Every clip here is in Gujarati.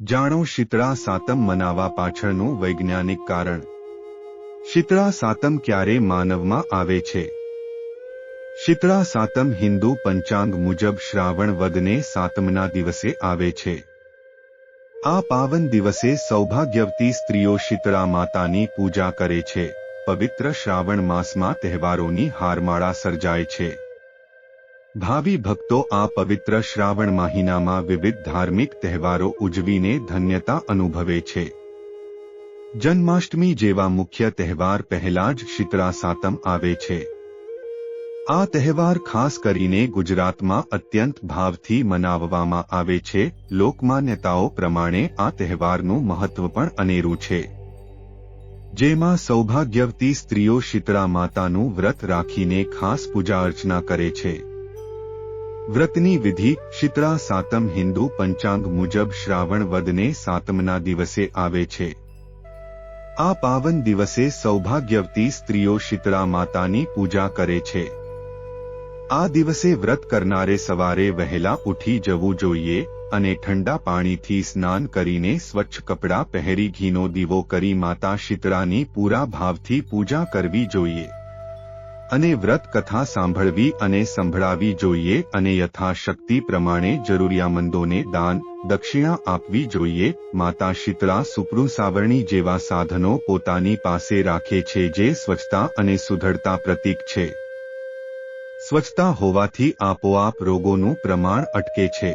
જાણો શીતળા સાતમ મનાવવા પાછળનું વૈજ્ઞાનિક કારણ. શીતળા સાતમ ક્યારે માનવમાં આવે છે? શીતળા સાતમ હિન્દુ પંચાંગ મુજબ શ્રાવણ વદને સાતમના દિવસે આવે છે. આ પાવન દિવસે સૌભાગ્યવતી સ્ત્રીઓ શીતળા માતાની પૂજા કરે છે. પવિત્ર શ્રાવણ માસમાં તહેવારોની હારમાળા સર્જાય છે. ભાવિ ભક્તો આ પવિત્ર શ્રાવણ મહિનામાં વિવિધ ધાર્મિક તહેવારો ઉજવીને ધન્યતા અનુભવે છે. જન્માષ્ટમી જેવા મુખ્ય તહેવાર પહેલા જ શીતળા સાતમ આવે છે. આ તહેવાર ખાસ કરીને ગુજરાતમાં અત્યંત ભાવથી મનાવવામાં આવે છે. લોકમાન્યતાઓ પ્રમાણે આ તહેવારનું મહત્વ પણ અનેરું છે. જેમાં સૌભાગ્યવતી સ્ત્રીઓ શીતળા માતાનું વ્રત રાખીને ખાસ પૂજા અર્ચના કરે છે. વ્રતની વિધિ શીતળા સાતમ હિન્દુ પંચાંગ મુજબ શ્રાવણ વદને સાતમના દિવસે આવે છે. આ પાવન દિવસે સૌભાગ્યવતી સ્ત્રીઓ શીતળા માતાની પૂજા કરે છે. આ દિવસે વ્રત કરનારે સવારે વહેલા ઉઠી જવું જોઈએ અને ઠંડા પાણીથી સ્નાન કરીને સ્વચ્છ કપડાં પહેરી ઘીનો દીવો કરી માતા શીતળાની પૂરા ભાવથી પૂજા કરવી જોઈએ. અને વ્રત કથા સાંભળવી અને સંભળાવી જોઈએ અને યથાશક્તિ પ્રમાણે જરૂરિયામંદોને દાન, દક્ષિણા આપવી જોઈએ. માતા શીતળા સુપ્રુ સાવરણી જેવા સાધનો પોતાની પાસે રાખે છે જે સ્વચ્છતા અને સુધરતા પ્રતીક છે. સ્વચ્છતા હોવાથી આપોઆપ રોગોનું પ્રમાણ અટકે છે.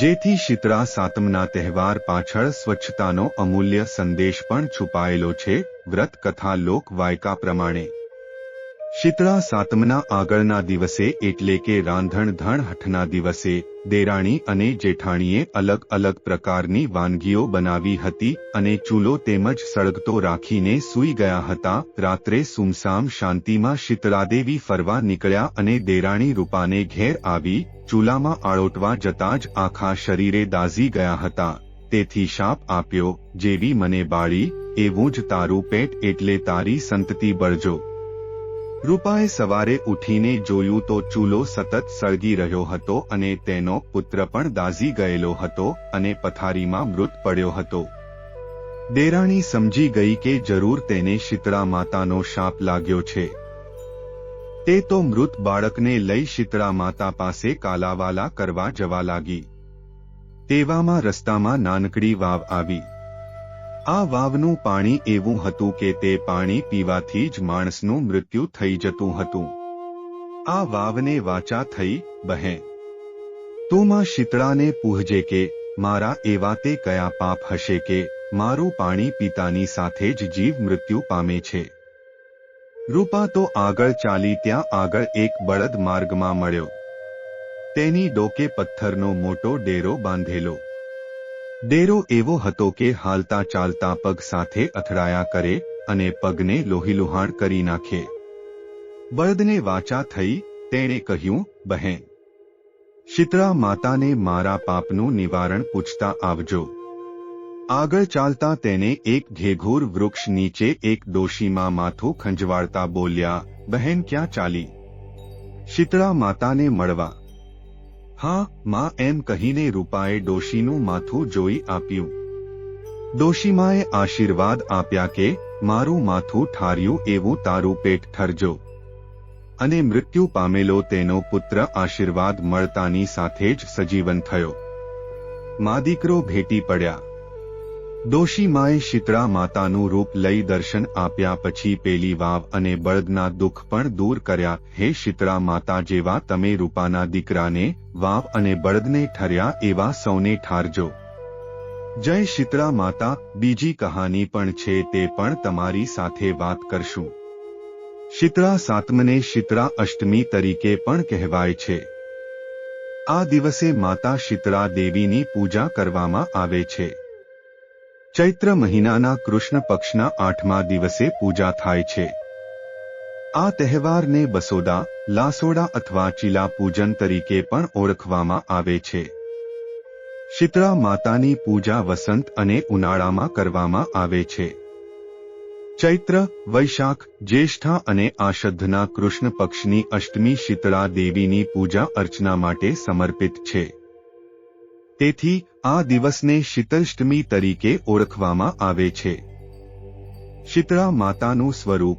જેથી શીતળા સાતમના તહેવાર પાછળ સ્વચ્છતાનો અમૂલ્ય સંદેશ પણ છુપાયેલો છે. વ્રત કથા લોક વાયકા પ્રમાણે શીતળા સાતમના આગળના દિવસે એટલે કે રાંધણ ધણ હઠના દિવસે, દેરાણી અને જેઠાણીએ અલગ અલગ પ્રકારની વાનગીઓ બનાવી હતી અને ચૂલો તેમજ સળગતો રાખીને સૂઈ ગયા હતા. રાત્રે સુમસામ શાંતિમાં શીતળાદેવી ફરવા નીકળ્યા અને દેરાણી રૂપાને ઘેર આવી ચૂલામાં આળોટવા જતા જ આખા શરીરે દાઝી ગયા હતા. તેથી શાપ આપ્યો, જેવી મને બાળી, એવું જ તારું પેટ એટલે તારી સંતતિ બળજો. રૂપાએ સવારે ઉઠીને જોયું તો ચૂલો સતત સળગી રહ્યો હતો અને તેનો પુત્ર પણ દાઝી ગયેલો હતો અને પથારીમાં મૃત પડ્યો હતો. દેરાણી સમજી ગઈ કે જરૂર તેને શીતળા માતાનો શાપ લાગ્યો છે. તે તો મૃત બાળકને લઈ શીતળા માતા પાસે કાલાવાલા કરવા જવા લાગી. તેવામાં રસ્તામાં નાનકડી વાવ આવી. આ વાવનું પાણી એવું હતું કે તે પાણી પીવાથી જ માણસનું મૃત્યુ થઈ જતું હતું. આ વાવને વાચા થઈ બહે તું શીતળાને પૂહજે કે, મારા એવા તે કયા પાપ હશે કે, મારું પાણી પિતાની સાથે જ જીવ મૃત્યુ પામે છે. રૂપા તો આગળ ચાલી ત્યાં આગળ એક બળદ માર્ગમાં મળ્યો. તેની ડોકે પથ્થરનો મોટો ડેરો બાંધેલો. ડેરો એવો હતો કે હાલતા ચાલતા પગ સાથે અથડાયા કરે અને પગને લોહીલુહાણ કરી નાખે. બળદને વાચા થઈ તેણે કહ્યું, બહેન શીતળા માતાને મારા પાપનું નિવારણ પૂછતા આવજો. આગળ ચાલતા તેને એક ઘેઘોર વૃક્ષ નીચે એક ડોશીમાં માથું ખંજવાળતા બોલ્યા, બહેન, ક્યાં ચાલી? શીતળા માતાને મળવા. હા, માં એમ કહીને રૂપાએ ડોશીનું માથું જોઈ આપ્યું. ડોશીમાએ આશીર્વાદ આપ્યા કે, મારું માથું ઠાર્યું એવું તારું પેટ ઠરજો. અને મૃત્યુ પામેલો તેનો પુત્ર આશીર્વાદ મળતાની સાથે જ સજીવન થયો. મા દીકરો ભેટી પડ્યા. દોષી માએ શીતળા માતાનું રૂપ લઈ દર્શન આપ્યા પછી પેલી વાવ અને બળદના દુઃખ પણ દૂર કર્યા. હે શીતળા માતા જેવા તમે રૂપાના દીકરાને, વાવ અને બળદને ઠર્યા એવા સૌને ઠારજો. જય શીતળા માતા, બીજી કહાની પણ છે તે પણ તમારી સાથે વાત કરશું. શીતળા સાતમને શીતળા અષ્ટમી તરીકે પણ કહેવાય છે. આ દિવસે માતા શીતળા દેવીની પૂજા કરવામાં આવે છે. ચૈત્ર મહિનાના કૃષ્ણ પક્ષના આઠમા દિવસે પૂજા થાય છે. આ તહેવારને બસોદા, લાસોડા અથવા ચીલા પૂજન તરીકે પણ ઓળખવામાં આવે છે. શીતળા માતાની પૂજા વસંત અને ઉનાળામાં કરવામાં આવે છે. ચૈત્ર, વૈશાખ, જ્યેષ્ઠા અને આષદ્ધના કૃષ્ણ પક્ષની અષ્ટમી શીતળા દેવીની પૂજા અર્ચના માટે સમર્પિત છે. તેથી આ દિવસને શીતળષ્ટમી તરીકે ઓળખવામાં આવે છે. શીતળા માતાનું સ્વરૂપ.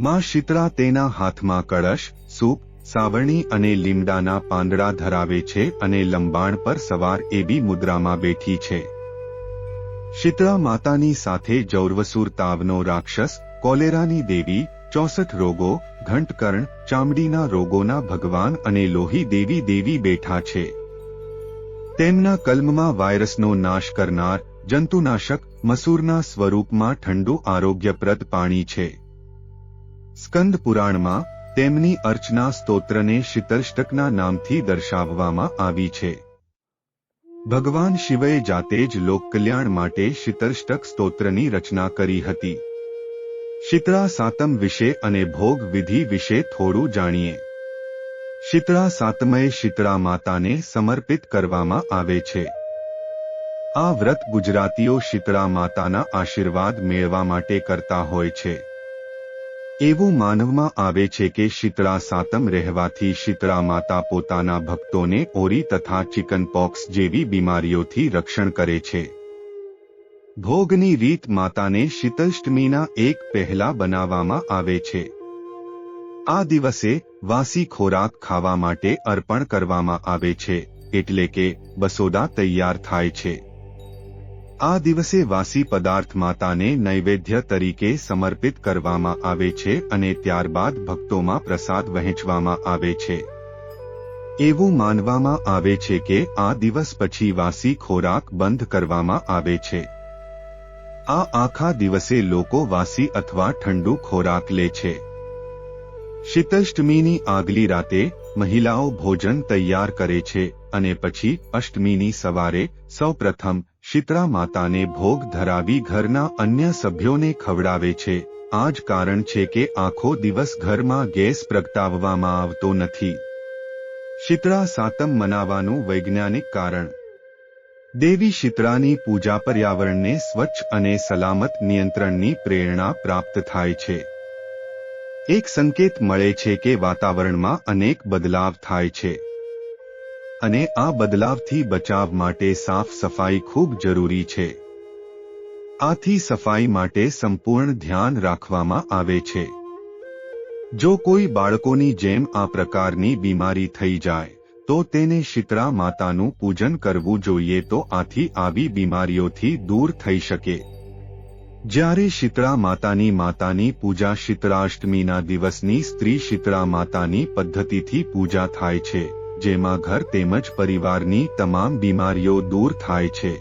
માં શીતળા તેના હાથમાં કળશ, સૂપ, સાવરણી અને લીમડાના પાંદડા ધરાવે છે અને લંબાણ પર સવાર એવી મુદ્રામાં બેઠી છે. શીતળા માતાની સાથે જૌરવસુર તાવનો રાક્ષસ, કોલેરાની દેવી, ચોસઠ રોગો, ઘંટકર્ણ, ચામડીના રોગોના ભગવાન અને લોહી દેવી દેવી બેઠા છે. તેમના કલ્મમાં વાયરસનો નાશ કરનાર જંતુનાશક મસૂરના સ્વરૂપમાં ઠંડુ આરોગ્યપ્રદ પાણી છે. સ્કંદ પુરાણમાં તેમની અર્ચના સ્તોત્રને શીતલષ્ટકના નામથી દર્શાવવામાં આવી છે. ભગવાન શિવએ જાતે જ લોકકલ્યાણ માટે શીતલષ્ટક સ્તોત્રની રચના કરી હતી. શીતળા સાતમ વિશે અને ભોગ વિધિ વિશે થોડું જાણીએ. શીતળા સાતમય શીતળા માતાને સમર્પિત કરવામાં આવે છે. આ વ્રત ગુજરાતીઓ શીતળા માતાના આશીર્વાદ મેળવા માટે કરતા હોય છે. એવું માનવમાં આવે છે કે શીતળા સાતમ રહેવાથી શીતળા માતા પોતાના ભક્તોને ઓરી તથા ચિકન પોક્સ જેવી બીમારીઓથી રક્ષણ કરે છે. ભોગની રીત માતાને શીતષ્ટમીના એક પહેલા બનાવવામાં આવે છે. આ દિવસે વાસી ખોરાક ખાવા માટે અર્પણ કરવામાં આવે છે, એટલે કે બસોદા તૈયાર થાય છે. આ દિવસે વાસી પદાર્થ માતાને નૈવેદ્ય તરીકે સમર્પિત કરવામાં આવે છે અને ત્યારબાદ ભક્તોમાં પ્રસાદ વહેંચવામાં આવે છે. એવું માનવામાં આવે છે કે આ દિવસ પછી વાસી ખોરાક બંધ કરવામાં આવે છે. આ આખા દિવસે લોકો વાસી અથવા ઠંડુ ખોરાક લે છે. શીતષ્ટમીની આગલી રાતે મહિલાઓ ભોજન તૈયાર કરે છે અને પછી અષ્ટમીની સવારે સૌપ્રથમ શીતળા માતાને ભોગ ધરાવી ઘરના અન્ય સભ્યોને ખવડાવે છે. આ જ કારણ છે કે આખો દિવસ ઘરમાં ગેસ પ્રગટાવવામાં આવતો નથી. શીતળા સાતમ મનાવાનું વૈજ્ઞાનિક કારણ. દેવી શીતળાની પૂજા પર્યાવરણને સ્વચ્છ અને સલામત નિયંત્રણની પ્રેરણા પ્રાપ્ત થાય છે. એક સંકેત મળે છે કે વાતાવરણમાં અનેક બદલાવ થાય છે. અને આ બદલાવથી બચાવ માટે સાફ સફાઈ ખૂબ જરૂરી છે. આથી સફાઈ માટે સંપૂર્ણ ધ્યાન રાખવામાં આવે છે. જો કોઈ બાળકોની જેમ આ પ્રકારની બીમારી થઈ જાય, તો તેને શીતળા માતાનું પૂજન કરવું જોઈએ તો આથી આવી બીમારીઓથી દૂર થઈ શકે. જ્યારે શીતળા માતાની માતાની પૂજા શીતળાષ્ટમીના દિવસની સ્ત્રી શીતળા માતાની પદ્ધતિથી પૂજા થાય છે, જેમાં ઘર તેમજ પરિવારની તમામ બીમારીઓ દૂર થાય છે.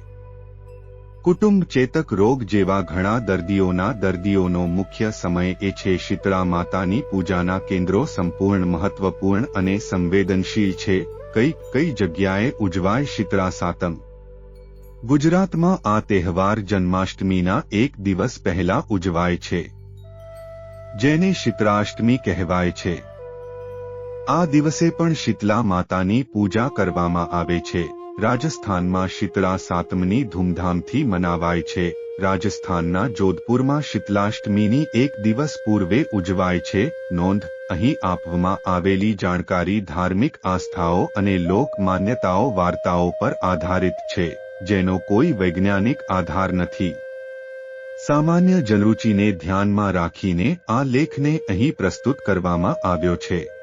કુટુંબ ચેતક રોગ જેવા ઘણા દર્દીઓના દર્દીઓનો મુખ્ય સમય એ છે શીતળા માતાની પૂજાના કેન્દ્રો સંપૂર્ણ મહત્વપૂર્ણ અને સંવેદનશીલ છે. કઈ કઈ જગ્યાએ ઉજવાય શીતળા સાતમ? ગુજરાતમાં આ તહેવાર જન્માષ્ટમીના એક દિવસ પહેલા ઉજવાય છે. જેને શીતળાષ્ટમી કહેવાય છે. આ દિવસે પણ શીતલા માતાની પૂજા કરવામાં આવે છે. રાજસ્થાનમાં શીતળા સાતમની ધૂમધામથી મનાવાય છે. રાજસ્થાનના જોધપુરમાં શીતલાષ્ટમીની એક દિવસ પૂર્વે ઉજવાય છે. નોંધ, અહીં આપવામાં આવેલી જાણકારી ધાર્મિક આસ્થાઓ અને લોક માન્યતાઓ વાર્તાઓ પર આધારિત છે. જેનો કોઈ વૈજ્ઞાનિક આધાર નથી. સામાન્ય જનરૂચિને ધ્યાનમાં રાખીને આ લેખને અહીં પ્રસ્તુત કરવામાં આવ્યો છે.